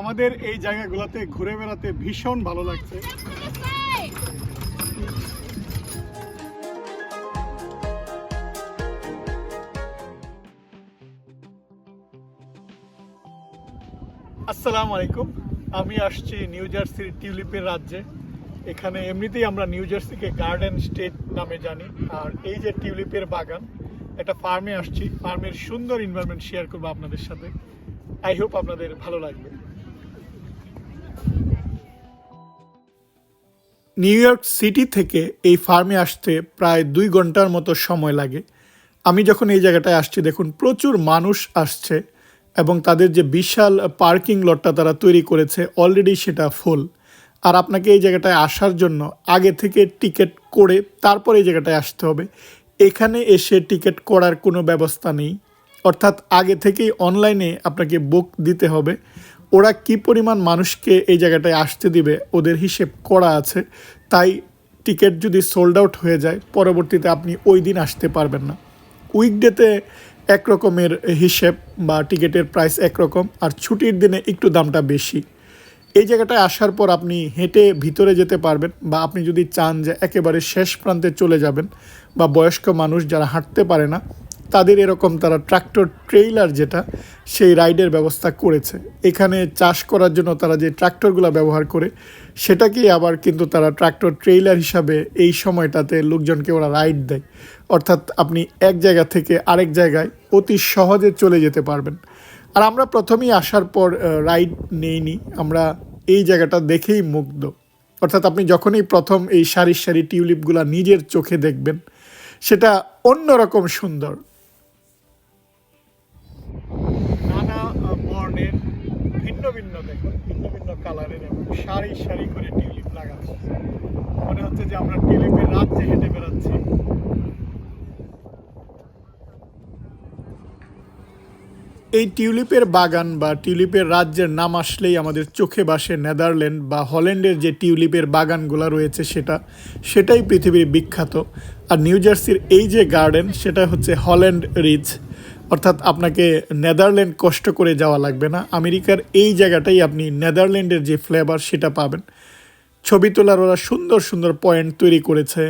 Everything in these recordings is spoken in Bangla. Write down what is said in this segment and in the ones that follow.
আমাদের এই জায়গাগুলোতে ঘুরে বেড়াতে ভীষণ ভালো লাগছে। আসসালামু আলাইকুম। আমি আসছি নিউ জার্সির টিউলিপের রাজ্যে। এখানে এমনিতেই আমরা নিউ জার্সিকে গার্ডেন স্টেট নামে জানি। আর এই যে টিউলিপের বাগান, একটা ফার্মে আসছি। ফার্মের সুন্দর এনভায়রনমেন্ট শেয়ার করব আপনাদের সাথে। আই হোপ আপনাদের ভালো লাগবে। নিউ ইয়র্ক সিটি থেকে এই ফার্মে আসতে প্রায় দুই ঘণ্টার মতো সময় লাগে। আমি যখন এই জায়গাটায় আসছি, দেখুন, প্রচুর মানুষ আসছে এবং তাদের যে বিশাল পার্কিং লটটা তারা তৈরি করেছে অলরেডি সেটা ফুল আর আপনাকে এই জায়গাটায় আসার জন্য আগে থেকে টিকিট করে তারপর এই জায়গাটায় আসতে হবে। এখানে এসে টিকিট করার কোনো ব্যবস্থা নেই। অর্থাৎ আগে থেকেই অনলাইনে আপনাকে বুক দিতে হবে। ওরা কি পরিমাণ মানুষকে এই জায়গাটায় আসতে দিবে, ওদের হিসেব করা আছে। তাই টিকিট যদি সোল্ড আউট হয়ে যায়, পরবর্তীতে আপনি ওই দিন আসতে পারবেন না। উইকডেতে এক রকমের হিসেব বা টিকিটের প্রাইস একরকম, আর ছুটির দিনে একটু দামটা বেশি। এই জায়গাটায় আসার পর আপনি হেঁটে ভিতরে যেতে পারবেন, বা আপনি যদি চান যে একেবারে শেষ প্রান্তে চলে যাবেন, বা বয়স্ক মানুষ যারা হাঁটতে পারে না তাদের এরকম তারা ট্রাক্টর, ট্রেইলার যেটা, সেই রাইডের ব্যবস্থা করেছে। এখানে চাষ করার জন্য তারা যে ট্রাক্টরগুলো ব্যবহার করে, সেটাকেই আবার কিন্তু তারা ট্রাক্টর, ট্রেইলার হিসাবে এই সময়টাতে লোকজনকে ওরা রাইড দেয়। অর্থাৎ আপনি এক জায়গা থেকে আরেক জায়গায় অতি সহজে চলে যেতে পারবেন। আর আমরা প্রথমেই আসার পর রাইড নেইনি। আমরা এই জায়গাটা দেখেই মুগ্ধ। অর্থাৎ আপনি যখনই প্রথম এই সারি সারি টিউলিপগুলা নিজের চোখে দেখবেন, সেটা অন্যরকম সুন্দর। কালারের এবং সারি সারি করে টিউলিপ লাগানো মনে হচ্ছে যে আমরা টিউলিপের রাজ্যে হেঁটে বেড়াচ্ছি। এই টিউলিপের বাগান বা টিউলিপের রাজ্যের নাম আসলেই আমাদের চোখে বাসে নেদারল্যান্ড বা হল্যান্ডের যে টিউলিপের বাগানগুলো রয়েছে সেটা, সেটাই পৃথিবীর বিখ্যাত। আর নিউ জার্সির এই যে গার্ডেন, সেটা হচ্ছে হল্যান্ড রিচ অর্থাৎ আপনাকে নেদারল্যান্ড কষ্ট করে যাওয়া লাগবে না। আমেরিকার এই জায়গাটাই আপনি নেদারল্যান্ডের যে ফ্লেভার সেটা পাবেন। ছবি তোলার ওরা সুন্দর সুন্দর পয়েন্ট তৈরি করেছে।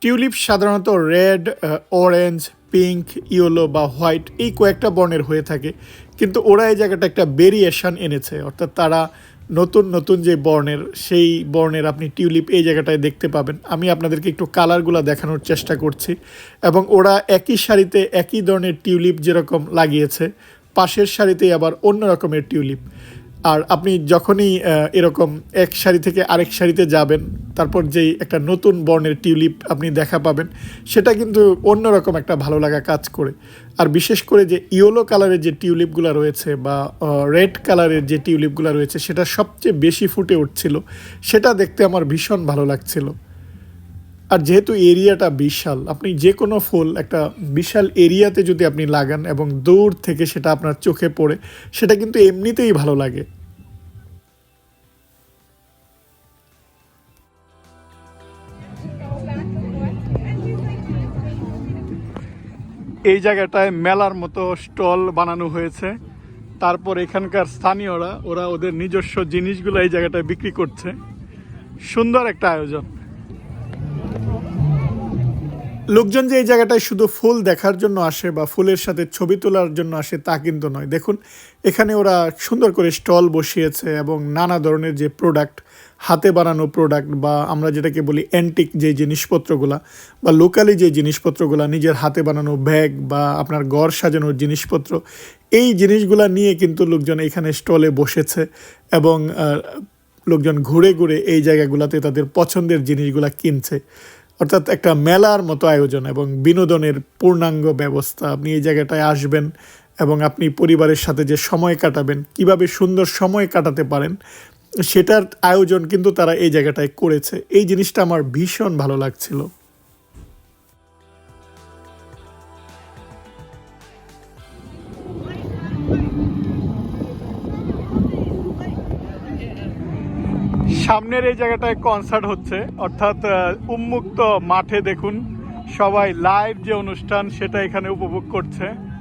টিউলিপ সাধারণত রেড অরেঞ্জ পিঙ্ক ইয়েলো বা হোয়াইট এই কয়েকটা বর্ণের হয়ে থাকে। কিন্তু ওরা এই জায়গাটা একটা ভেরিয়েশন এনেছে। অর্থাৎ তারা নতুন নতুন যে বর্ণের, সেই বর্ণের আপনি টিউলিপ এই জায়গাটায় দেখতে পাবেন। আমি আপনাদেরকে একটু কালারগুলো দেখানোর চেষ্টা করছি। এবং ওরা একই শাড়িতে একই ধরনের টিউলিপ যেরকম লাগিয়েছে, পাশের শাড়িতেই আবার অন্য রকমের টিউলিপ। আর আপনি যখনই এরকম এক সারি থেকে আরেক সারিতে যাবেন, তারপর যেই একটা নতুন বর্ণের টিউলিপ আপনি দেখা পাবেন, সেটা কিন্তু অন্যরকম একটা ভালো লাগা কাজ করে। আর বিশেষ করে যে ইয়েলো কালারের যে টিউলিপগুলো রয়েছে বা রেড কালারের যে টিউলিপগুলো রয়েছে, সেটা সবচেয়ে বেশি ফুটে উঠছিল। সেটা দেখতে আমার ভীষণ ভালো লাগছিল। আর যেহেতু এরিয়াটা বিশাল, আপনি যে কোনো ফুল একটা বিশাল এরিয়াতে যদি আপনি লাগান এবং দূর থেকে সেটা আপনার চোখে পড়ে, সেটা কিন্তু এমনিতেই ভালো লাগে। এই জায়গাটায় মেলার মতো স্টল বানানো হয়েছে। তারপর এখানকার স্থানীয়রা, ওরা ওদের নিজস্ব জিনিসগুলো এই জায়গাটায় বিক্রি করছে। সুন্দর একটা আয়োজন। লোকজন যে এই জায়গাটায় শুধু ফুল দেখার জন্য আসে বা ফুলের সাথে ছবি তোলার জন্য আসে তা কিন্তু নয়। দেখুন, এখানে ওরা সুন্দর করে স্টল বসিয়েছে এবং নানা ধরনের যে প্রোডাক্ট হাতে বানানো প্রোডাক্ট বা আমরা যেটাকে বলি অ্যান্টিক যে জিনিসপত্রগুলা বা লোকালি যে জিনিসপত্রগুলা নিজের হাতে বানানো ব্যাগ বা আপনার ঘর সাজানোর জিনিসপত্র, এই জিনিসগুলা নিয়ে কিন্তু লোকজন এখানে স্টলে বসেছে এবং লোকজন ঘুরে ঘুরে এই জায়গাগুলোতে তাদের পছন্দের জিনিসগুলা কিনছে। অর্থাৎ একটা মেলার মতো আয়োজন এবং বিনোদনের পূর্ণাঙ্গ ব্যবস্থা। আপনি এই জায়গাটায় আসবেন এবং আপনি পরিবারের সাথে যে সময় কাটাবেন, কীভাবে সুন্দর সময় কাটাতে পারেন সেটার আয়োজন কিন্তু তারা এই জায়গাটায় করেছে। এই জিনিসটা আমার ভীষণ ভালো লাগছিল। সামনের এই জায়গাটায় কনসার্ট হচ্ছে। অর্থাৎ উন্মুক্ত মাঠে দেখুন সবাই লাইভ যে অনুষ্ঠান, সেটা এখানে উপভোগ করছে।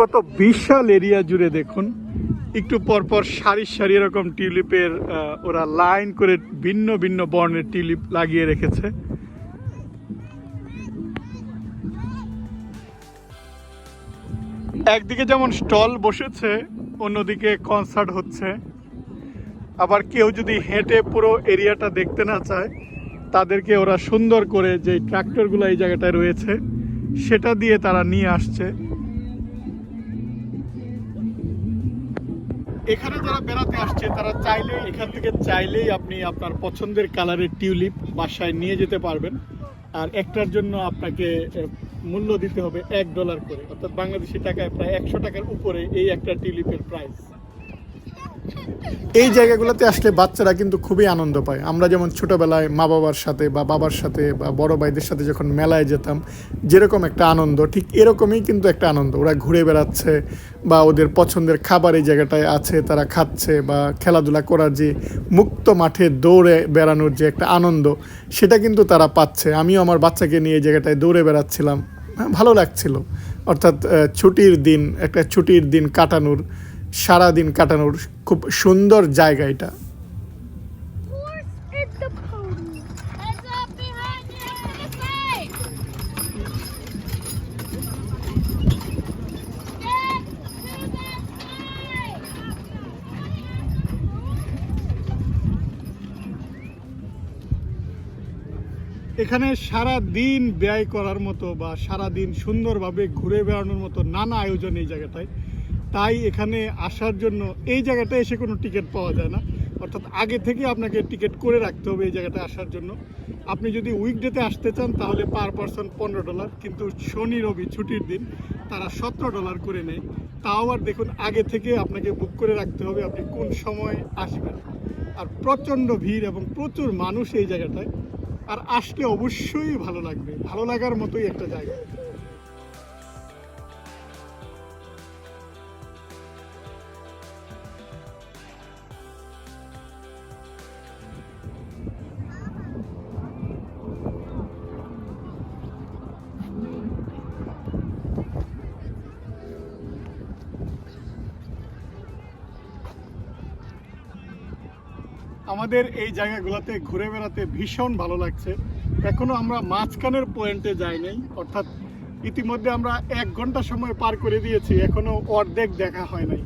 কত বিশাল এরিয়া জুড়ে দেখুন। একটু পর পর সারি সারি এরকম টিউলিপের ওরা লাইন করে ভিন্ন ভিন্ন বর্ণের টিউলিপ লাগিয়ে রেখেছে। একদিকে যেমন স্টল বসেছে, অন্যদিকে কনসার্ট হচ্ছে। আবার কেউ যদি হেঁটে পুরো এরিয়াটা দেখতে না চায়, তাদেরকে ওরা সুন্দর করে যে ট্রাক্টরগুলো এই জায়গাটায় রয়েছে, সেটা দিয়ে তারা নিয়ে আসছে। এখানে যারা বেড়াতে আসছে, তারা চাইলে এখান থেকে চাইলেই আপনি আপনার পছন্দের কালারের টিউলিপ বাসায় নিয়ে যেতে পারবেন। আর একটার জন্য আপনাকে মূল্য দিতে হবে এক ডলার করে। অর্থাৎ বাংলাদেশি টাকায় প্রায় একশো টাকার উপরে এই একটা টিউলিপের প্রাইস এই জায়গাগুলোতে আসলে বাচ্চারা কিন্তু খুবই আনন্দ পায়। আমরা যেমন ছোটবেলায় মা বাবার সাথে বা বাবার সাথে বা বড় ভাইদের সাথে যখন মেলায় যেতাম যেরকম একটা আনন্দ ঠিক এরকমই কিন্তু একটা আনন্দ। ওরা ঘুরে বেড়াচ্ছে বা ওদের পছন্দের খাবার এই জায়গাটায় আছে তারা খাচ্ছে বা খেলাধুলা করার যে মুক্ত মাঠে দৌড়ে বেড়ানোর যে একটা আনন্দ সেটা কিন্তু তারা পাচ্ছে। আমিও আমার বাচ্চাকে নিয়ে এই জায়গাটায় দৌড়ে বেড়াচ্ছিলাম। হ্যাঁ, ভালো লাগছিল। অর্থাৎ ছুটির দিন একটা ছুটির দিন কাটানোর সারা দিন কাটানোর খুব সুন্দর জায়গা এটা. এখানে সারা দিন ব্যয় করার মতো বা সারা দিন সুন্দরভাবে ঘুরে বেড়ানোর মতো নানা আয়োজন এই জায়গাটায় তাই এখানে আসার জন্য এই জায়গাটায় এসে কোনো টিকিট পাওয়া যায় না। অর্থাৎ আগে থেকে আপনাকে টিকিট করে রাখতে হবে এই জায়গাটা আসার জন্য। আপনি যদি উইকডেতে আসতে চান, তাহলে পার পারসন পনেরো ডলার, কিন্তু শনি, রবি ছুটির দিন তারা সতেরো ডলার করে নেয়। তাও আবার দেখুন, আগে থেকে আপনাকে বুক করে রাখতে হবে আপনি কোন সময় আসবেন। আর প্রচণ্ড ভিড় এবং প্রচুর মানুষ এই জায়গাটায়। আর আসলে অবশ্যই ভালো লাগবে। ভালো লাগার মতোই একটা জায়গা। আমাদের এই জায়গাগুলোতে ঘুরে বেড়াতে ভীষণ ভালো লাগছে। এখনও আমরা মাঝখানের পয়েন্টে যাই নাই অর্থাৎ ইতিমধ্যে আমরা এক ঘণ্টা সময় পার করে দিয়েছি, এখনও অর্ধেক দেখা হয় নাই।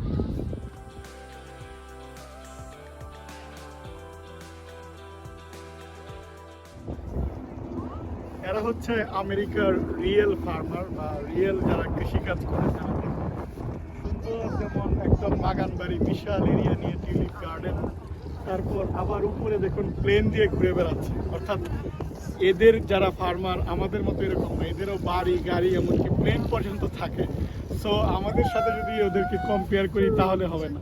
এরা হচ্ছে আমেরিকার রিয়েল ফার্মার বা রিয়েল যারা কৃষিকাজ করে, তারা সুন্দর যেমন একদম বাগান বাড়ি বিশাল এরিয়া নিয়ে টিউলিপ গার্ডেন তারপর আবার উপরে দেখুন প্লেন দিয়ে ঘুরে বেড়াচ্ছে। অর্থাৎ এদের যারা ফার্মার আমাদের মতো এরকম না এদেরও বাড়ি, গাড়ি, এমনকি প্লেন পর্যন্ত থাকে। সো আমাদের সাথে যদি ওদেরকে কম্পেয়ার করি, তাহলে হবে না।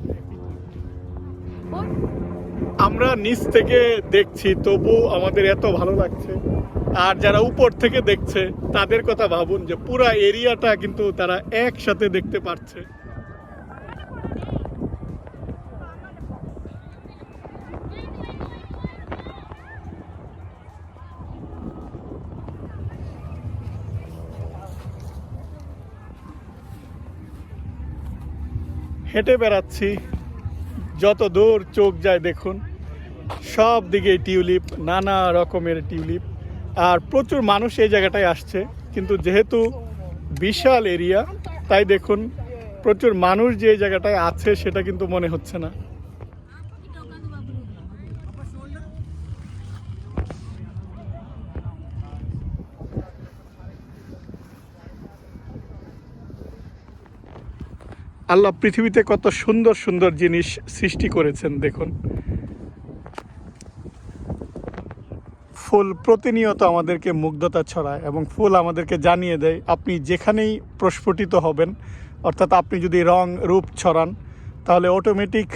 আমরা নিচ থেকে দেখছি, তবু আমাদের এত ভালো লাগছে। আর যারা উপর থেকে দেখছে, তাদের কথা ভাবুন যে পুরা এরিয়াটা কিন্তু তারা একসাথে দেখতে পাচ্ছে হেঁটে বেড়াচ্ছি। যত দূর চোখ যায় দেখুন, সব দিকে টিউলিপ, নানা রকমের টিউলিপ। আর প্রচুর মানুষ এই জায়গাটায় আসছে, কিন্তু যেহেতু বিশাল এরিয়া, তাই দেখুন, প্রচুর মানুষ যে জায়গাটায় আছে সেটা কিন্তু মনে হচ্ছে না। আল্লাহ পৃথিবীতে কত সুন্দর সুন্দর জিনিস সৃষ্টি করেছেন, দেখুন। ফুল প্রতিনিয়ত আমাদেরকে মুগ্ধতা ছড়ায় এবং ফুল আমাদেরকে জানিয়ে দেয়, আপনি যেখানেই প্রস্ফুটিত হবেন, অর্থাৎ আপনি যদি রং, রূপ ছড়ান, তাহলে অটোমেটিক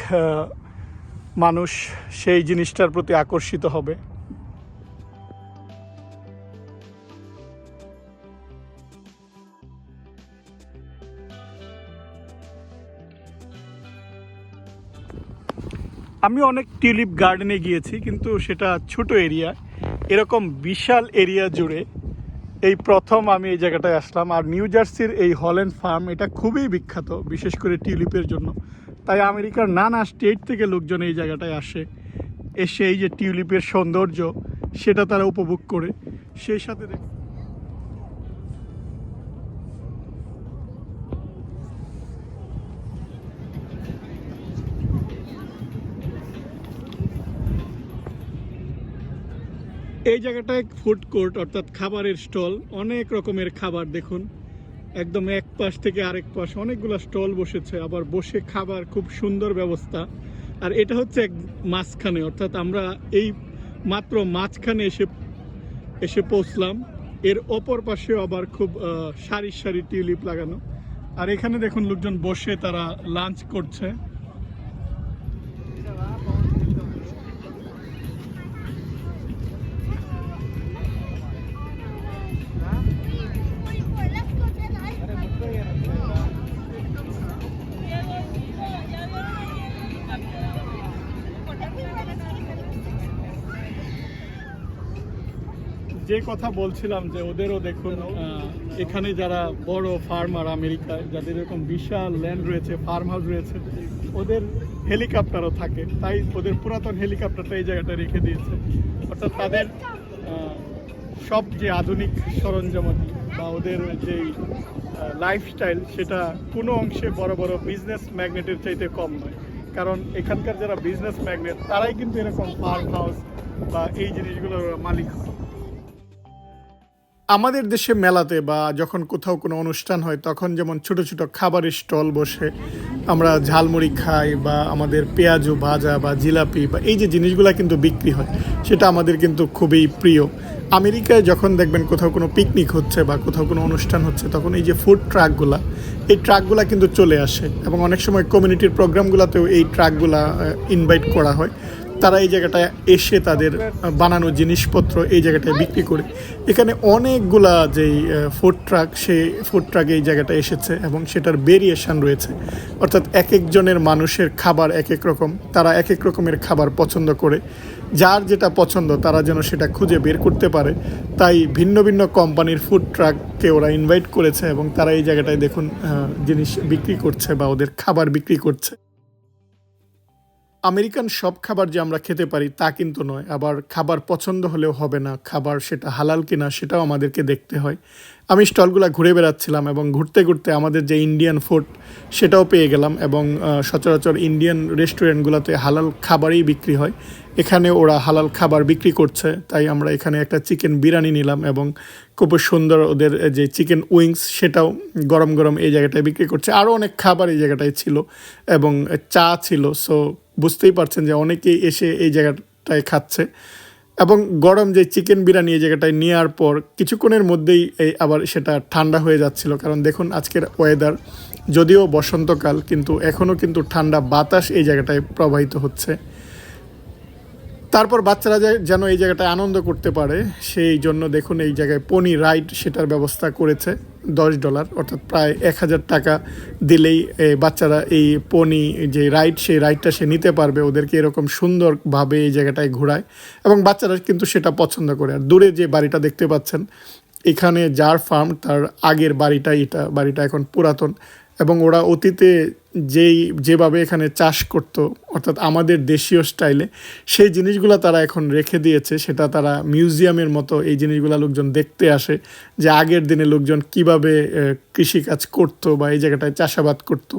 মানুষ সেই জিনিসটার প্রতি আকর্ষিত হবে। আমি অনেক টিউলিপ গার্ডেনে গিয়েছি, কিন্তু সেটা ছোট এরিয়া। এরকম বিশাল এরিয়া জুড়ে এই প্রথম আমি এই জায়গাটায় আসলাম। আর নিউ জার্সির এই হল্যান্ড ফার্ম, এটা খুবই বিখ্যাত, বিশেষ করে টিউলিপের জন্য। তাই আমেরিকার নানা স্টেট থেকে লোকজন এই জায়গাটায় আসে। এসে এই যে টিউলিপের সৌন্দর্য, সেটা তারা উপভোগ করে। সেই সাথে এই জায়গাটায় ফুড কোর্ট অর্থাৎ খাবারের স্টল অনেক রকমের খাবার দেখুন। একদম এক পাশ থেকে আরেক পাশ অনেকগুলো স্টল বসেছে, আবার বসে খাবার খুব সুন্দর ব্যবস্থা। আর এটা হচ্ছে এক মাঝখানে, অর্থাৎ আমরা এই মাত্র মাঝখানে এসে এসে পৌঁছলাম। এর অপর পাশেও আবার খুব সারি সারি টিউলিপ লাগানো। আর এখানে দেখুন লোকজন বসে, তারা লাঞ্চ করছে। যে কথা বলছিলাম যে ওদেরও দেখুন এখানে যারা বড় ফার্মার আমেরিকায়, যাদের এরকম বিশাল ল্যান্ড রয়েছে ফার্ম হাউস রয়েছে, ওদের হেলিকপ্টারও থাকে। তাই ওদের পুরাতন হেলিকপ্টারটা এই জায়গাটা রেখে দিয়েছে। অর্থাৎ তাদের সব যে আধুনিক সরঞ্জামাদি বা ওদের যেই লাইফস্টাইল সেটা কোনো অংশে বড় বড় বিজনেস ম্যাগনেটের চাইতে কম নয়। কারণ এখানকার যারা বিজনেস ম্যাগনেট তারাই কিন্তু এরকম ফার্ম হাউস বা এই জিনিসগুলোর মালিক হয়। আমাদের দেশে মেলাতে বা যখন কোথাও কোনো অনুষ্ঠান হয়, তখন যেমন ছোট ছোট খাবারের স্টল বসে আমরা ঝালমুড়ি খাই বা আমাদের পেঁয়াজু ভাজা বা জিলাপি বা এই যে জিনিসগুলো কিন্তু বিক্রি হয়, সেটা আমাদের কিন্তু খুবই প্রিয়। আমেরিকায় যখন দেখবেন কোথাও কোনো পিকনিক হচ্ছে বা কোথাও কোনো অনুষ্ঠান হচ্ছে, তখন এই যে ফুড ট্রাকগুলা এই ট্রাকগুলা কিন্তু চলে আসে এবং অনেক সময় কমিউনিটির প্রোগ্রামগুলোতেও এই ট্রাকগুলা ইনভাইট করা হয়। তারা এই জায়গাটায় এসে তাদের বানানো জিনিসপত্র এই জায়গাটায় বিক্রি করে। এখানে অনেকগুলা যেই ফুড ট্রাক সেই ফুড ট্রাক এই জায়গাটায় এসেছে এবং সেটার ভেরিয়েশন রয়েছে। অর্থাৎ এক একজনের মানুষের খাবার এক এক রকম, তারা এক এক রকমের খাবার পছন্দ করে। যার যেটা পছন্দ, তারা যেন সেটা খুঁজে বের করতে পারে। তাই ভিন্ন ভিন্ন কোম্পানির ফুড ট্রাককে ওরা ইনভাইট করেছে এবং তারা এই জায়গাটায় দেখুন জিনিস বিক্রি করছে বা ওদের খাবার বিক্রি করছে। আমেরিকান সব খাবার যে আমরা খেতে পারি তা কিন্তু নয়। আবার খাবার পছন্দ হলেও হবে না, খাবার সেটা হালাল কিনা সেটাও আমাদেরকে দেখতে হয়। আমি স্টলগুলো ঘুরে বেড়াচ্ছিলাম এবং ঘুরতে ঘুরতে আমাদের যে ইন্ডিয়ান ফুড সেটাও পেয়ে গেলাম এবং সচরাচর ইন্ডিয়ান রেস্টুরেন্টগুলোতে হালাল খাবারই বিক্রি হয়। এখানে ওরা হালাল খাবার বিক্রি করছে, তাই আমরা এখানে একটা চিকেন বিরিয়ানি নিলাম এবং খুব সুন্দর ওদের যে চিকেন উইংস সেটাও গরম গরম এই জায়গাটায় বিক্রি করছে। আরও অনেক খাবার এই জায়গাটায় ছিল এবং চা ছিল সো বুঝতেই পারছেন যে অনেকেই এসে এই জায়গাটায় খাচ্ছে। এবং গরম যে চিকেন বিরিয়ানি এই জায়গাটায় নেওয়ার পর কিছুক্ষণের মধ্যেই এই আবার সেটা ঠান্ডা হয়ে যাচ্ছিল। কারণ দেখুন, আজকের ওয়েদার যদিও বসন্তকাল, কিন্তু এখনও কিন্তু ঠান্ডা বাতাস এই জায়গাটায় প্রবাহিত হচ্ছে। তারপর বাচ্চারা যেন এই জায়গাটায় আনন্দ করতে পারে, সেই জন্য দেখুন এই জায়গায় পনি রাইড সেটার ব্যবস্থা করেছে। দশ ডলার, অর্থাৎ প্রায় এক হাজার টাকা দিলেই বাচ্চারা এই পনি, যে রাইড সেই রাইডটা সে নিতে পারবে। ওদেরকে এরকম সুন্দরভাবে এই জায়গাটায় ঘোরায় এবং বাচ্চারা কিন্তু সেটা পছন্দ করে। আর দূরে যে বাড়িটা দেখতে পাচ্ছেন, এখানে যার ফার্ম তার আগের বাড়িটা এটা। বাড়িটা এখন পুরাতন। এবং ওরা অতীতে যেই, যেভাবে এখানে চাষ করতো, অর্থাৎ আমাদের দেশীয় স্টাইলে, সেই জিনিসগুলো তারা এখন রেখে দিয়েছে। সেটা তারা মিউজিয়ামের মতো এই জিনিসগুলো লোকজন দেখতে আসে যে আগের দিনে লোকজন কীভাবে কৃষিকাজ করতো বা এই জায়গাটায় চাষাবাদ করতো।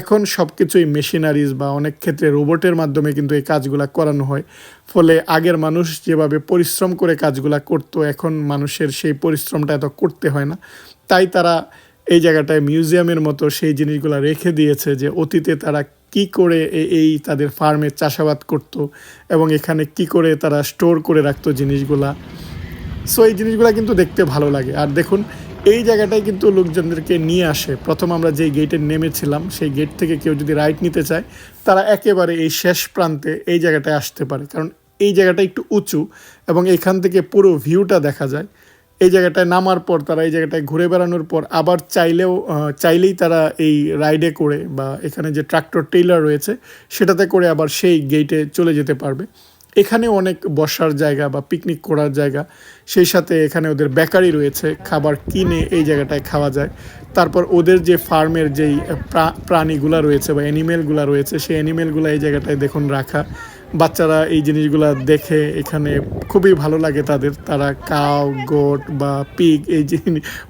এখন সব কিছুই মেশিনারিজ বা অনেক ক্ষেত্রে রোবটের মাধ্যমে কিন্তু এই কাজগুলো করানো হয়। ফলে আগের মানুষ যেভাবে পরিশ্রম করে কাজগুলো করতো, এখন মানুষের সেই পরিশ্রমটা এত করতে হয় না। তাই তারা এই জায়গাটায় মিউজিয়ামের মতো সেই জিনিসগুলো রেখে দিয়েছে যে অতীতে তারা কি করে এই তাদের ফার্মে চাষাবাদ করত এবং এখানে কি করে তারা স্টোর করে রাখতো জিনিসগুলা। সো এই জিনিসগুলো কিন্তু দেখতে ভালো লাগে। আর দেখুন, এই জায়গাটায় কিন্তু লোকজনদেরকে নিয়ে আসে। প্রথম আমরা যেই গেটে নেমেছিলাম, সেই গেট থেকে কেউ যদি রাইড নিতে চায়, তারা একেবারে এই শেষ প্রান্তে এই জায়গাটায় আসতে পারে। কারণ এই জায়গাটা একটু উঁচু এবং এখান থেকে পুরো ভিউটা দেখা যায়। এই জায়গাটায় নামার পর, তারা এই জায়গাটায় ঘুরে বেড়ানোর পর আবার চাইলেও চাইলেই তারা এই রাইডে করে বা এখানে যে ট্রাক্টর টেইলার রয়েছে, সেটাতে করে আবার সেই গেটে চলে যেতে পারবে। এখানে অনেক বসার জায়গা বা পিকনিক করার জায়গা। সেই সাথে এখানে ওদের বেকারি রয়েছে, খাবার কিনে এই জায়গাটায় খাওয়া যায়। তারপর ওদের যে ফার্মের যেই প্রা- প্রাণীগুলা রয়েছে বা অ্যানিমেলগুলা রয়েছে, সেই অ্যানিমেলগুলো এই জায়গাটায় দেখুন রাখা। বাচ্চারা এই জিনিসগুলা দেখে এখানে খুবই ভালো লাগে তাদের। তারা কাউ, গোট বা পিগ এই যে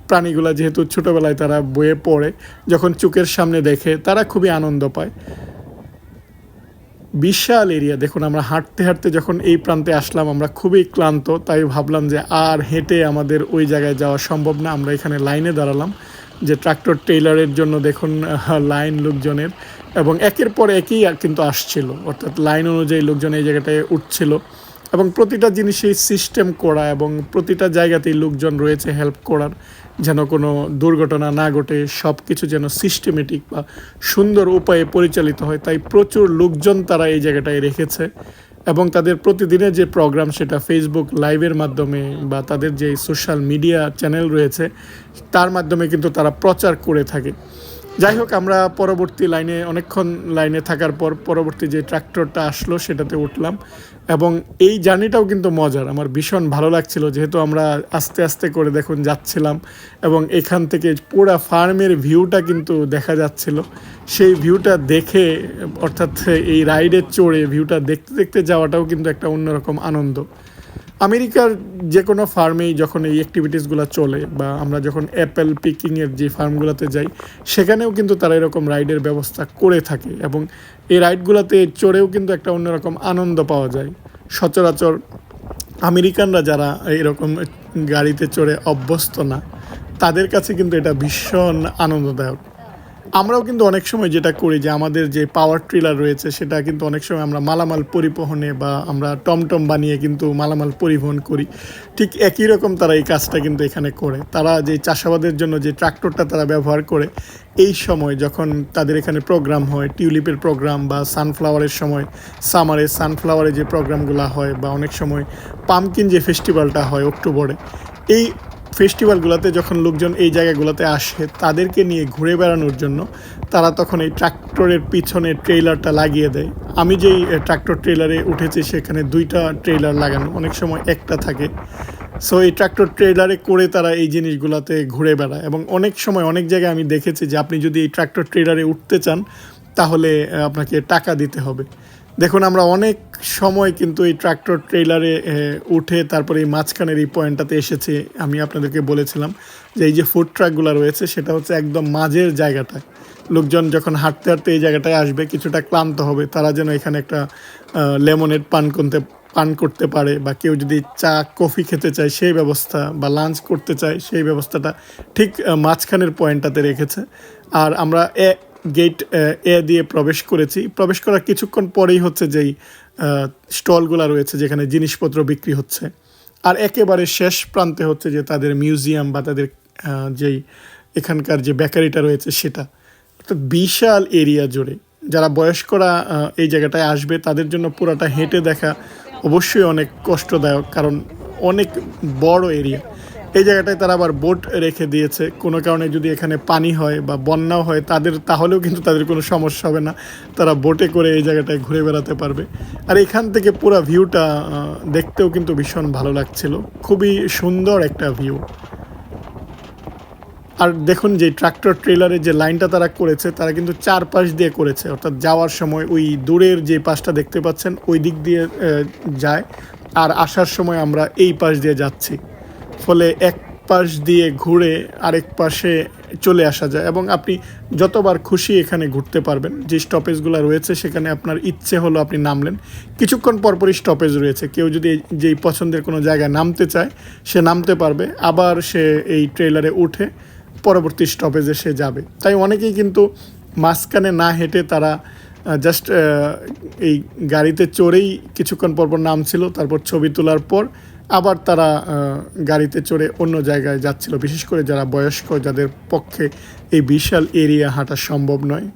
প্রাণীগুলা যেহেতু ছোটোবেলায় তারা বয়ে পড়ে, যখন চোখের সামনে দেখে তারা খুবই আনন্দ পায়। বিশাল এরিয়া, দেখুন আমরা হাঁটতে হাঁটতে যখন এই প্রান্তে আসলাম আমরা খুবই ক্লান্ত, তাই ভাবলাম যে আর হেঁটে আমাদের ওই জায়গায় যাওয়া সম্ভব না। আমরা এখানে লাইনে দাঁড়ালাম যে ট্রাক্টর টেইলারের জন্য দেখুন লাইন লোকজনের। এবং একের পর একই কিন্তু আসছিল। অর্থাৎ লাইন অনুযায়ী লোকজন এই জায়গাটায় উঠছিল এবং প্রতিটা জিনিসেই সিস্টেম করা এবং প্রতিটা জায়গাতেই লোকজন রয়েছে হেল্প করার। যেন কোনো দুর্ঘটনা না ঘটে সব কিছু যেন সিস্টেমেটিক বা সুন্দর উপায়ে পরিচালিত হয়, তাই প্রচুর লোকজন তারা এই জায়গাটায় রেখেছে এবং তাদের প্রতিদিনের যে প্রোগ্রাম সেটা ফেসবুক লাইভের মাধ্যমে বা তাদের যে সোশ্যাল মিডিয়া চ্যানেল রয়েছে, তার মাধ্যমে কিন্তু তারা প্রচার করে থাকে। যাই হোক, আমরা পরবর্তী লাইনে, অনেকক্ষণ লাইনে থাকার পর পরবর্তী যে ট্রাক্টরটা আসলো সেটাতে উঠলাম। এবং এই জার্নিটাও কিন্তু মজার। আমার ভীষণ ভালো লাগছিল, যেহেতু আমরা আস্তে আস্তে করে দেখুন যাচ্ছিলাম এবং এখান থেকে পুরা ফার্মের ভিউটা কিন্তু দেখা যাচ্ছিল। সেই ভিউটা দেখে, অর্থাৎ এই রাইডে চড়ে ভিউটা দেখতে দেখতে যাওয়াটাও কিন্তু একটা অন্যরকম আনন্দ। আমেরিকার যে কোনো ফার্মেই যখন এই অ্যাক্টিভিটিসগুলো চলে বা আমরা যখন অ্যাপেল পিকিংয়ের যে ফার্মগুলোতে যাই, সেখানেও কিন্তু তারা এরকম রাইডের ব্যবস্থা করে থাকে এবং এই রাইডগুলোতে চড়েও কিন্তু একটা অন্যরকম আনন্দ পাওয়া যায়। সচরাচর আমেরিকানরা যারা এরকম গাড়িতে চড়ে অভ্যস্ত না, তাদের কাছে কিন্তু এটা ভীষণ আনন্দদায়ক। আমরাও কিন্তু অনেক সময় যেটা করি যে আমাদের যে পাওয়ার ট্রিলার রয়েছে, সেটা কিন্তু অনেক সময় আমরা মালামাল পরিবহনে বা আমরা টমটম বানিয়ে কিন্তু মালামাল পরিবহন করি। ঠিক একই রকম তারা এই কাজটা কিন্তু এখানে করে। তারা যে চাষাবাদের জন্য যে ট্রাক্টরটা তারা ব্যবহার করে, এই সময় যখন তাদের এখানে প্রোগ্রাম হয় টিউলিপের প্রোগ্রাম বা সানফ্লাওয়ারের সময় সামারে সানফ্লাওয়ারে যে প্রোগ্রামগুলো হয় বা অনেক সময় পামকিন যে ফেস্টিভ্যালটা হয় অক্টোবরে, এই ফেস্টিভ্যালগুলোতে যখন লোকজন এই জায়গাগুলোতে আসে, তাদেরকে নিয়ে ঘুরে বেড়ানোর জন্য তারা তখন এই ট্রাক্টরের পিছনে ট্রেইলারটা লাগিয়ে দেয়। আমি যেই ট্রাক্টর ট্রেলারে উঠেছি, সেখানে দুইটা ট্রেইলার লাগানো, অনেক সময় একটা থাকে। সো এই ট্রাক্টর ট্রেলারে করে তারা এই জিনিসগুলোতে ঘুরে বেড়ায় এবং অনেক সময় অনেক জায়গায় আমি দেখেছি যে আপনি যদি এই ট্রাক্টর ট্রেলারে উঠতে চান, তাহলে আপনাকে টাকা দিতে হবে। দেখুন, আমরা অনেক সময় কিন্তু এই ট্রাক্টর ট্রেলারে উঠে তারপরে এই মাঝখানের এই পয়েন্টটাতে এসেছি। আমি আপনাদেরকে বলেছিলাম যে এই যে ফুড ট্রাকগুলো রয়েছে, সেটা হচ্ছে একদম মাঝের জায়গাটায় লোকজন যখন হাঁটতে হাঁটতে এই জায়গাটায় আসবে, কিছুটা ক্লান্ত হবে, তারা যেন এখানে একটা লেমনেড পান করতে পান করতে পারে বা কেউ যদি চা, কফি খেতে চায়, সেই ব্যবস্থা বা লাঞ্চ করতে চায়, সেই ব্যবস্থাটা ঠিক মাঝখানের পয়েন্টটাতে রেখেছে। আর আমরা গেট এ দিয়ে প্রবেশ করেছি। প্রবেশ করার কিছুক্ষণ পরেই হচ্ছে যেই স্টলগুলো রয়েছে যেখানে জিনিসপত্র বিক্রি হচ্ছে। আর একেবারে শেষ প্রান্তে হচ্ছে যে তাদের মিউজিয়াম বা তাদের যেই এখানকার যে বেকারিটা রয়েছে সেটা। অর্থাৎ বিশাল এরিয়া জুড়ে। যারা বয়স্করা এই জায়গাটায় আসবে, তাদের জন্য পুরাটা হেঁটে দেখা অবশ্যই অনেক কষ্টদায়ক, কারণ অনেক বড় এরিয়া। এই জায়গাটায় তারা আবার বোট রেখে দিয়েছে। কোনো কারণে যদি এখানে পানি হয় বা বন্যাও হয়, তাদের, তাহলেও কিন্তু তাদের কোনো সমস্যা হবে না। তারা বোটে করে এই জায়গাটায় ঘুরে বেড়াতে পারবে। আর এখান থেকে পুরো ভিউটা দেখতেও কিন্তু ভীষণ ভালো লাগছিল। খুবই সুন্দর একটা ভিউ। আর দেখুন যে ট্রাক্টর ট্রেলারের যে লাইনটা তারা করেছে, তারা কিন্তু চার পাশ দিয়ে করেছে। অর্থাৎ যাওয়ার সময় ওই দূরের যে পাশটা দেখতে পাচ্ছেন, ওই দিক দিয়ে যায়। আর আসার সময় আমরা এই পাশ দিয়ে যাচ্ছি। ফলে এক পাশ দিয়ে ঘুরে আরেক পাশে চলে আসা যায় এবং আপনি যতবার খুশি এখানে ঘুরতে পারবেন। যে স্টপেজগুলো রয়েছে সেখানে আপনার ইচ্ছে হলো আপনি নামলেন। কিছুক্ষণ পরপরই স্টপেজ রয়েছে। কেউ যদি যেই পছন্দের কোনো জায়গায় নামতে চায়, সে নামতে পারবে। আবার সে এই ট্রেলারে উঠে পরবর্তী স্টপেজে সে যাবে। তাই অনেকেই কিন্তু মাঝখানে না হেঁটে তারা জাস্ট এই গাড়িতে চড়েই কিছুক্ষণ পরপর নামছিল, তারপর ছবি তোলার পর আবার তারা গাড়িতে চড়ে অন্য জায়গায় যাচ্ছিল। বিশেষ করে যারা বয়স্ক, যাদের পক্ষে এই বিশাল এরিয়া হাঁটা সম্ভব নয়।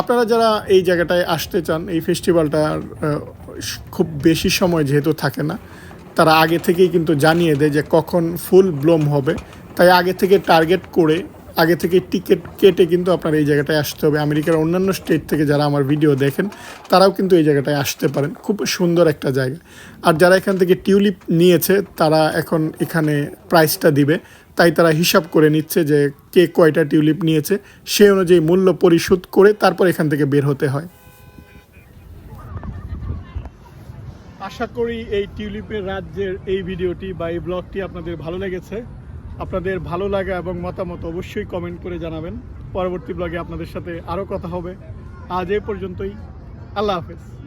আপনারা যারা এই জায়গাটায় আসতে চান, এই ফেস্টিভ্যালটার খুব বেশি সময় যেহেতু থাকে না, তারা আগে থেকেই কিন্তু জানিয়ে দেয় যে কখন ফুল ব্লোম হবে। তাই আগে থেকে টার্গেট করে আগে থেকে টিকিট কেটে কিন্তু আপনার এই জায়গাটায় আসতে হবে। আমেরিকার অন্যান্য স্টেট থেকে যারা আমার ভিডিও দেখেন, তারাও কিন্তু এই জায়গাটায় আসতে পারেন। খুব সুন্দর একটা জায়গা। আর যারা এখান থেকে টিউলিপ নিয়েছে, তারা এখন এখানে প্রাইসটা দিবে। তাই তারা হিসাব করে নিচ্ছে যে কে কয়টা টিউলিপ নিয়েছে, সে অনুযায়ী মূল্য পরিশোধ করে তারপর এখান থেকে বের হতে হয়। আশা করি এই টিউলিপের রাজ্যের এই ভিডিওটি বা এই ব্লগটি আপনাদের ভালো লেগেছে। আপনাদের ভালো লাগা এবং মতামত অবশ্যই কমেন্ট করে জানাবেন। পরবর্তী ব্লগে আপনাদের সাথে আরও কথা হবে। আজ এ পর্যন্তই। আল্লাহ হাফেজ।